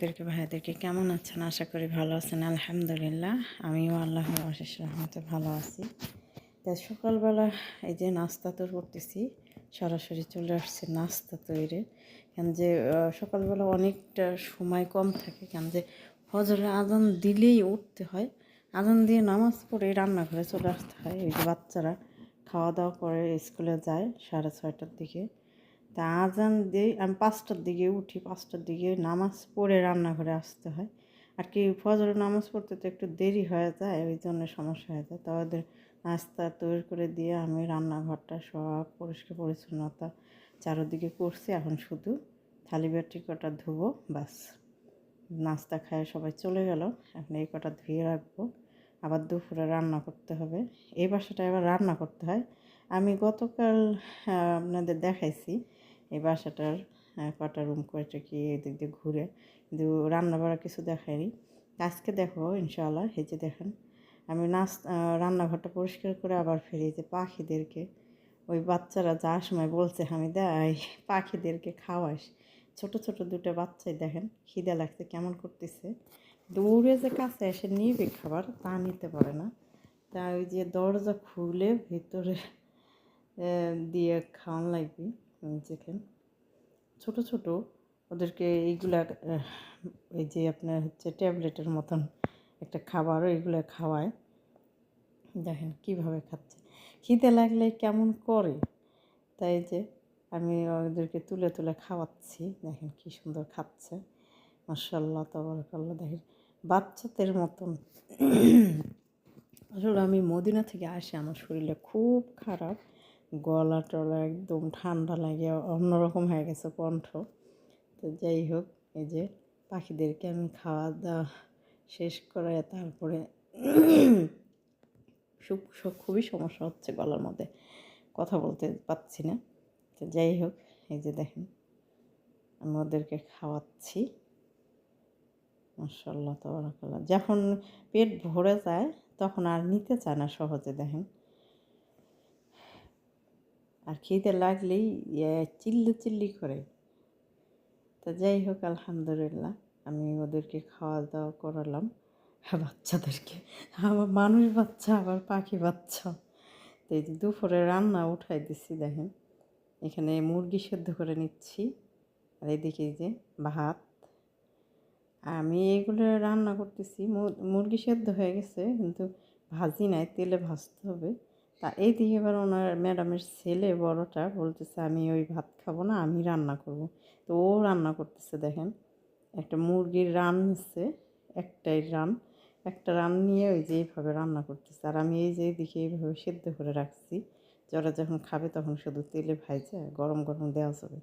আপুদেরকে ভাইদেরকে কেমন আছেন? আশা করি ভালো আছেন, আলহামদুলিল্লাহ। আমিও আল্লাহর অশেষ রহমতে ভালো আছি। তাই সকালবেলা এই যে নাস্তা তো করতেছি, সরাসরি চলে আসছে নাস্তা তৈরি। কেন যে সকালবেলা অনেকটা সময় কম থাকে, কেন যে ফজরের আজান দিলেই উঠতে হয়। আজান দিয়ে নামাজ পড়ে রান্নাঘরে চলে আসতে হয়। ওই যে বাচ্চারা খাওয়া দাওয়া করে স্কুলে যায় সাড়ে ছয়টার দিকে। তা আজান দিই আমি পাঁচটার দিকে উঠি, পাঁচটার দিকে নামাজ পড়ে রান্নাঘরে আসতে হয়। আর কি ফজরের নামাজ পড়তে তো একটু দেরি হয়ে যায়, ওই জন্য সমস্যা হয়ে যায়। তো ওদের নাস্তা তৈরি করে দিয়ে আমি রান্নাঘরটা সব পরিষ্কার পরিচ্ছন্নতা চারোদিকে করছি, এখন শুধু থালি বাটি কটা ধুবো বাস নাস্তা খায় সবাই চলে গেল, এখন এই কটা ধুয়ে রাখব। আবার দুপুরে রান্না করতে হবে। এই বাসাটা এবার রান্না করতে হয়। আমি গতকাল আপনাদের দেখাইছি এই বাসাটার কটা রুম কয়টা কি এদিক দিয়ে ঘুরে। কিন্তু রান্না বাড়া কিছু দেখায়নি। আজকে দেখো, ইনশাআল্লাহ, এই যে দেখেন, আমি নাচ রান্নাঘরটা পরিষ্কার করে আবার ফিরি যে পাখিদেরকে, ওই বাচ্চারা যাওয়ার সময় বলছে, আমি দেয় পাখিদেরকে খাওয়াস ছোট ছোট দুটো বাচ্চাই দেখেন, খিদে লাগছে, কেমন করতেছে। দৌড়ে যে কাছে এসে নিবে খাবার, তা নিতে পারে না। তা ওই যে দরজা খুলে ভেতরে দিয়ে খাওয়ান লাগবে। যেখান ছোট ছোট ওদেরকে এইগুলা এই যে আপনার হচ্ছে ট্যাবলেটের মতন একটা খাবারও এগুলো খাওয়ায়। দেখেন কীভাবে খাচ্ছে। খিদে লাগলে কেমন করে? তাই যে আমি ওদেরকে তুলে তুলে খাওয়াচ্ছি। দেখেন কি সুন্দর খাচ্ছে। মার্শাল্লাহ তবরকাল্লাহ। দেখেন বাচ্চাদের মতন। আসলে আমি মদিনা থেকে আসি, আমার শরীরে খুব খারাপ। গলা টলা একদম ঠান্ডা লাগে, অন্যরকম হয়ে গেছে কণ্ঠ। তো যাই হোক, এই যে পাখিদেরকে আমি খাওয়া দাওয়া শেষ করে তারপরে খুবই সমস্যা হচ্ছে গলার মধ্যে, কথা বলতে পারছি না। তো যাই হোক, এই যে দেখেন, আমি ওদেরকে খাওয়াচ্ছি। মার্শাল্লাহ তবরাকাল্লাহ। যখন পেট ভরে যায়, তখন আর নিতে চায় না সহজে, দেখেন। আর খিদে লাগলেই ইয়ে চিল্লি চিল্লি করে। তা যাই হোক, আলহামদুলিল্লাহ, আমি ওদেরকে খাওয়া দাওয়া করালাম। বাচ্চাদেরকে, আমার মানুষ বাচ্চা আবার পাখি বাচ্চা। তো এই দুপুরে রান্না উঠাই দিচ্ছি দেখেন। এখানে মুরগি সেদ্ধ করে নিচ্ছি। আর এদিকে যে ভাত। আমি এগুলো রান্না করতেছি। মুরগি সেদ্ধ হয়ে গেছে, কিন্তু ভাজি নাই, তেলে ভাজতে হবে। তা এইদিকে এবার ওনার ম্যাডামের ছেলে বড়টা বলতেছে, আমি ওই ভাত খাব না, আমি রান্না করব। তো ও রান্না করতেছে, দেখেন। একটা মুরগির রান নিচ্ছে, একটাই রান। একটা রান নিয়ে ওই যে এইভাবে রান্না করতেছে। আর আমি এই যে এইদিকে এইভাবে সেদ্ধ করে রাখছি। যারা যখন খাবে তখন শুধু তেলে ভাইজে গরম গরম দেওয়া যাবে।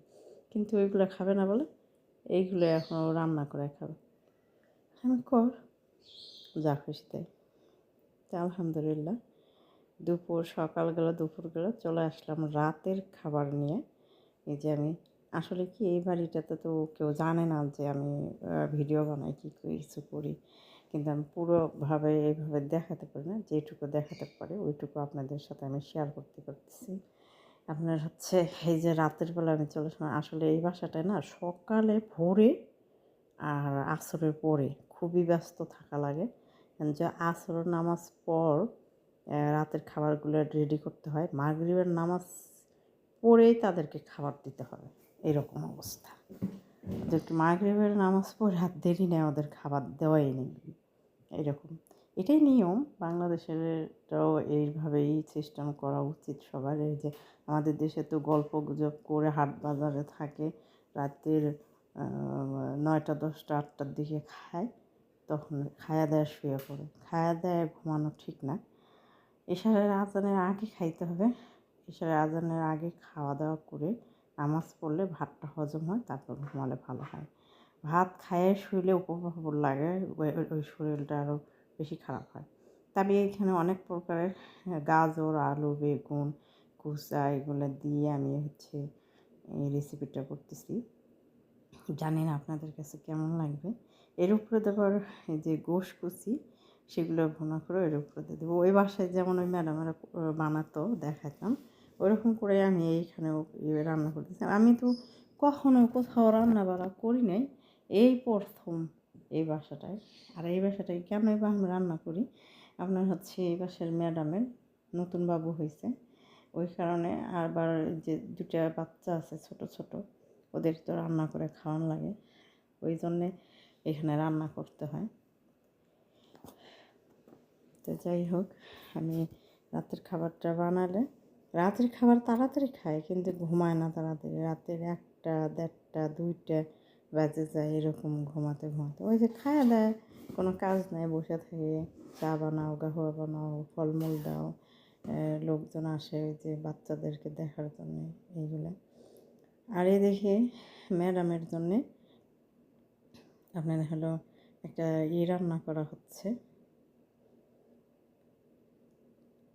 কিন্তু ওইগুলো খাবে না বলে, এইগুলো এখন রান্না করে খাবে। আমি কর, যা খুশি তাই। তা আলহামদুলিল্লাহ। দুপুর, সকালবেলা গেল দুপুর গেল চলে আসলাম রাতের খাবার নিয়ে। এই যে আমি, আসলে কি এই বাড়িটাতে তো কেউ জানে না যে আমি ভিডিও বানাই, কি কিছু করি। কিন্তু আমি পুরোভাবে এইভাবে দেখাতে পারি না, যেটুকু দেখাতে পারি ওইটুকু আপনাদের সাথে আমি শেয়ার করতে পারতেছি। আপনার হচ্ছে, এই যে রাতের বেলা আমি চলে আসলাম, আসলে এই বাসাটায় না সকালে ভোরে আর আসরের পরে খুবই ব্যস্ত থাকা লাগে। যে আসর নামাজ পর রাতের খাবারগুলো রেডি করতে হয়। মাগরিবের নামাজ পড়েই তাদেরকে খাবার দিতে হবে। এরকম অবস্থা। ওদেরকে মাগরিবের নামাজ পড়ে আর দেরি নেই ওদের খাবার দেওয়াই নেই। এরকম। এটাই নিয়ম। বাংলাদেশেরটাও এইভাবেই সিস্টেম করা উচিত সবার। এই যে আমাদের দেশে তো গল্প গুজব করে হাট বাজারে থাকে, রাতের নয়টা, দশটা, আটটার দিকে খায়। তখন খায়া দেয়া শুয়ে পড়ে। খায়া দেয়া ঘুমানো ঠিক না। এশারের আজানের আগে খাইতে হবে। এশারের আজানের আগে খাওয়া দাওয়া করে নামাজ পড়লে ভাতটা হজম হয়, তারপর ঘুমালে ভালো হয়। ভাত খায়ে শুইলে উপভোগ লাগে, ওই শরীরটা আরও বেশি খারাপ হয়। তবে এখানে অনেক প্রকারের গাজর, আলু, বেগুন কুচা এগুলো দিয়ে আমি হচ্ছে এই রেসিপিটা করতেছি। জানি না আপনাদের কাছে কেমন লাগবে। এর উপরে এই যে গোশ কুচি সেগুলো ভুনা করে উপরে দিয়ে দেবো। ওই বাসায় যেমন ওই ম্যাডামেরা বানাতো দেখাতাম ওরকম করে আমি এইখানেও রান্না করতেছি আমি তো কখনো কোথাও রান্না বাড়া করি নাই। এই প্রথম এই বাসাটায়। আর এই বাসাটায় কেন বা আমি রান্না করি? আপনার হচ্ছে এই বাসার ম্যাডামের নতুন বাবু হয়েছে ওই কারণে আবার যে দুটা বাচ্চা আছে ছোট ছোট, ওদের তো রান্না করে খাওয়ান লাগে। ওই জন্যে এখানে রান্না করতে হয়। তো যাই হোক, আমি রাতের খাবারটা বানালে, রাতের খাবার তাড়াতাড়ি খায়, কিন্তু ঘুমায় না তাড়াতাড়ি। রাতের একটা, দেড়টা, দুইটা বাজে যায়, এরকম ঘুমাতে ঘুমাতে। ওই যে খাওয়া দেয়, কোনো কাজ নাই, বসে থাকে, চা বানাও, গাহুয়া বানাও, ফলমূল দাও লোকজন আসে ওই যে বাচ্চাদেরকে দেখার জন্যে, এইগুলো। আর এই দেখে ম্যাডামের জন্যে আপনার হলো একটা ই রান্না করা হচ্ছে।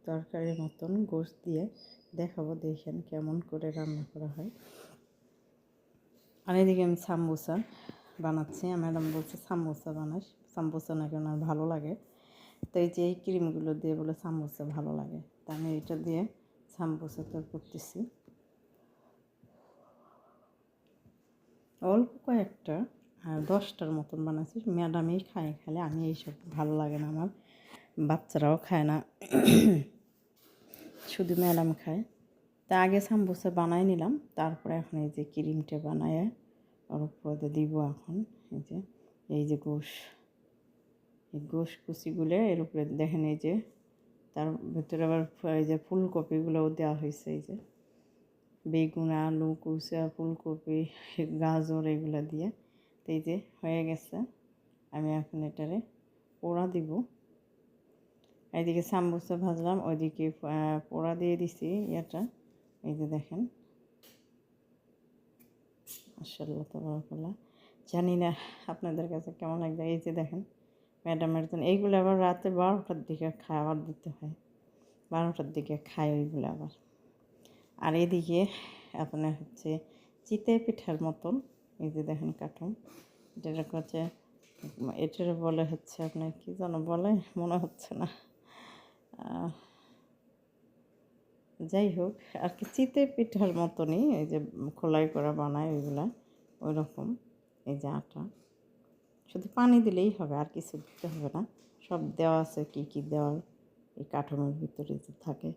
তরকারির মতন গোশ দিয়ে দেখাবো, দেখেন কেমন করে রান্না করা হয়। আর এদিকে আমি সাম্বুসা বানাচ্ছি। ম্যাডাম বলছে, সাম্বুসা বানাস। সাম্বুসা নাকি ওনার ভালো লাগে। তো এই যে এই ক্রিমগুলো দিয়ে বলে সাম্বুসা ভালো লাগে। তা আমি এটা দিয়ে সাম্বুসা তো করতেছি। অল্প কয়েকটা আর দশটার মতন বানাচ্ছি। ম্যাডামই খায়, খালে আমি এইসব ভালো লাগে না আমার। বাচ্চারাও খায় না। শুধু ম্যাডাম খায়। তা আগে সাম্বুসা বানাই নিলাম, তারপরে এখন এই যে ক্রিমটা বানায় ওর উপরে দিব এখন, এই যে এই যে গোশ, এই গোশ কুচিগুলো, এর উপরে দেখেন এই যে, তার ভেতরে আবার এই যে ফুলকপিগুলোও দেওয়া হয়েছে, এই যে, বেগুন, আলু, কুচা, ফুলকপি, গাজর, এগুলো দিয়ে, তো এই যে হয়ে গেছে, আমি এখন এটারে পোড়া দিব। এইদিকে সাম্বুসা ভাজলাম, ওইদিকে পোড়া দিয়ে দিছি ইয়েটা। এই যে দেখেন। মাসাল্লাহ জানি না আপনাদের কাছে কেমন লাগবে এই যে দেখেন। ম্যাডামের জন্য এইগুলো আবার রাতে বারোটার দিকে খাবার দিতে হয়। বারোটার দিকে খায় ওইগুলো আবার। আর এদিকে আপনার হচ্ছে চিতে পিঠার মতন, এই যে দেখেন কাঠুন যেটা হচ্ছে, এটার বলে হচ্ছে আপনার কী যেন বলে, মনে হচ্ছে না। যাই হোক, আর কি চিতে পিঠার মতনই, এই যে খোলাই করা বানায় ওইগুলা ওই রকম এই যে আটা। শুধু পানি দিলেই হবে, আর কিছু দিতে হবে না। সব দেওয়া আছে, কী কী দেওয়ার এই কাঠনের ভিতরে যে থাকে,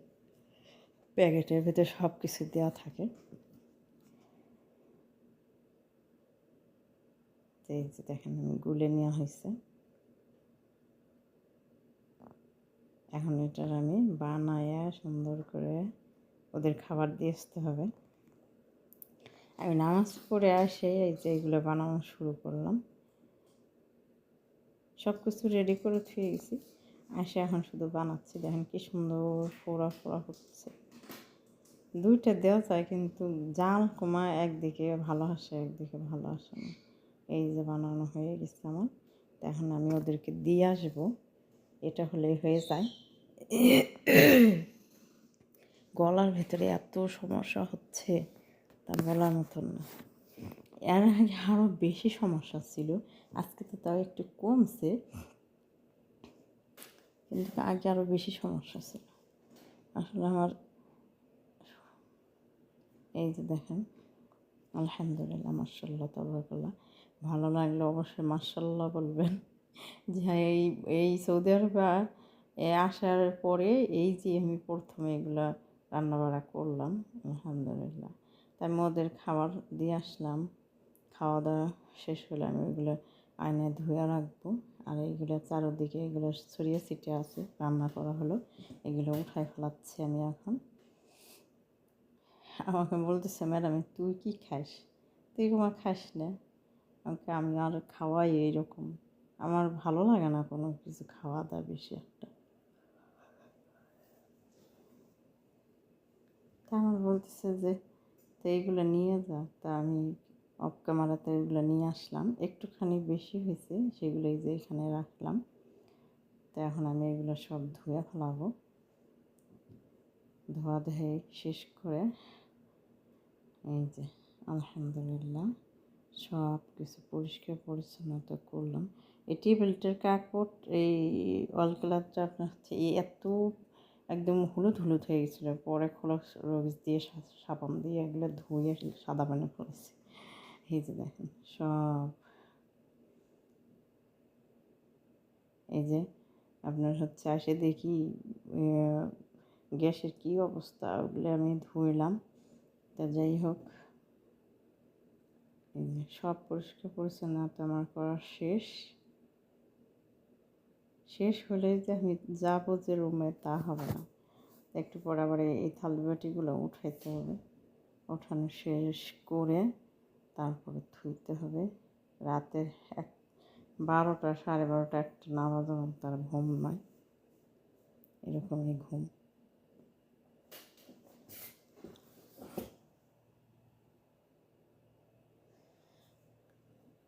প্যাকেটের ভিতরে সব কিছু দেওয়া থাকে। এই যে দেখেন, গুলে নেওয়া হয়েছে। এখন এটার আমি বানায়া সুন্দর করে ওদের খাবার দিয়ে আসতে হবে। আমি নামাজ পড়ে আসে, এই যে এগুলো বানানো শুরু করলাম। সব কিছু রেডি করে থুয়ে গেছি। আসে এখন শুধু বানাচ্ছি। দেখেন কি সুন্দর ফোড়া ফোড়া হচ্ছে। দুইটা দেওয়া যায়, কিন্তু জাল কমা একদিকে ভালো আসে, একদিকে ভালো আসে না। এই যে বানানো হয়ে গেছে আমার। এখন আমি ওদেরকে দিয়ে আসব। এটা হলে হয়ে যায়। গলার ভেতরে এত সমস্যা হচ্ছে তা বলার মতন না। এর আগে আরও বেশি সমস্যা ছিল, আজকে তো তাও একটু কমছে, কিন্তু আগে আরও বেশি সমস্যা ছিল। আসলে আমার এই যে দেখেন, আলহামদুলিল্লাহ মার্শাল্লাহ তবরকাল্লাহ। ভালো লাগলে অবশ্যই মার্শাল্লাহ বলবেন। যে এই এই সৌদি আরবে আসার পরে এই যে আমি প্রথমে এগুলো রান্নাবাড়া করলাম, আলহামদুলিল্লাহ। তাই ওদের খাবার দিয়ে আসলাম। খাওয়া দাওয়া শেষ হলে আমি ওইগুলো আয়নায় ধুয়ে রাখব। আর এইগুলো চারোদিকে এগুলো ছড়িয়ে ছিটে আছে, রান্না করা হলো। এগুলো উঠায় ফেলাচ্ছি আমি এখন। আমাকে বলতেছে, ম্যাডাম তুই কি খাস? তুই তোমার খাস না। আমাকে, আমি আর খাওয়াই এইরকম। আমার ভালো লাগে না কোনো কিছু খাওয়া দাওয়া বেশি একটা। তা আমার বলতেছে যে, তো এইগুলো নিয়ে যা। তা আমি অফ ক্যামেরাতে এগুলো নিয়ে আসলাম। একটুখানি বেশি হয়েছে, সেগুলো এই যে এখানে রাখলাম। তো এখন আমি এগুলো সব ধুয়ে ফেলাবো। ধোয়া ধুয়ে শেষ করে এই যে, আলহামদুলিল্লাহ সব কিছু পরিষ্কার পরিচ্ছন্নতা করলাম। এই টেবিলটার কাপড়, এই ওয়াল কালারটা আপনার হচ্ছে এত একদম হলুদ হলুদ হয়ে গেছিল। পরে খোলক রবিস দিয়ে সাবান দিয়ে এগুলো ধুয়ে সাদা পানি ফেলেছি এই যে দেখেন, সব। এই যে আপনার হচ্ছে আসে দেখি গ্যাসের কি অবস্থা, ওগুলো আমি ধুইলাম। তা যাই হোক। সব পরিষ্কার পরিচ্ছন্নতা আমার করা শেষ। শেষ হলে যে আমি যাব যে রুমে তা হবে না। একটু পর আবার এই- এই থালি বাটিগুলো উঠাইতে হবে। ওঠানো শেষ করে তারপরে ধুইতে হবে। রাতের এক, বারোটা, সাড়ে বারোটা একটা না বাজা তার ঘুম নয়। এরকমই ঘুম।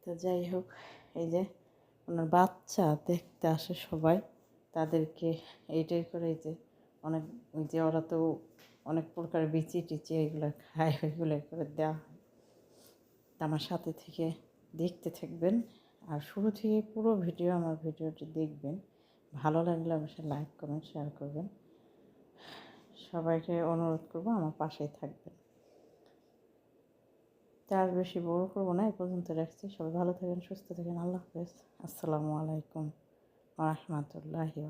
তো যাই হোক, এই যে ওনার বাচ্চা দেখতে আসে সবাই। তাদেরকে এইটাই করে যে অনেক যে ওরা তো অনেক প্রকার বিচি টিচি এগুলো খায়, ওইগুলো করে দেওয়া হয়। আমার সাথে থেকে দেখতে থাকবেন। আর শুরু থেকে পুরো ভিডিও আমার ভিডিওটি দেখবেন। ভালো লাগলে অবশ্যই লাইক, কমেন্ট শেয়ার করবেন। সবাইকে অনুরোধ করব আমার পাশেই থাকবেন। তার বেশি বড় করব না, এ পর্যন্ত রাখছি। সবাই ভালো থাকেন, সুস্থ থাকেন। আল্লাহ হাফেজ। আসসালামু আলাইকুম রহমতুল্লাহি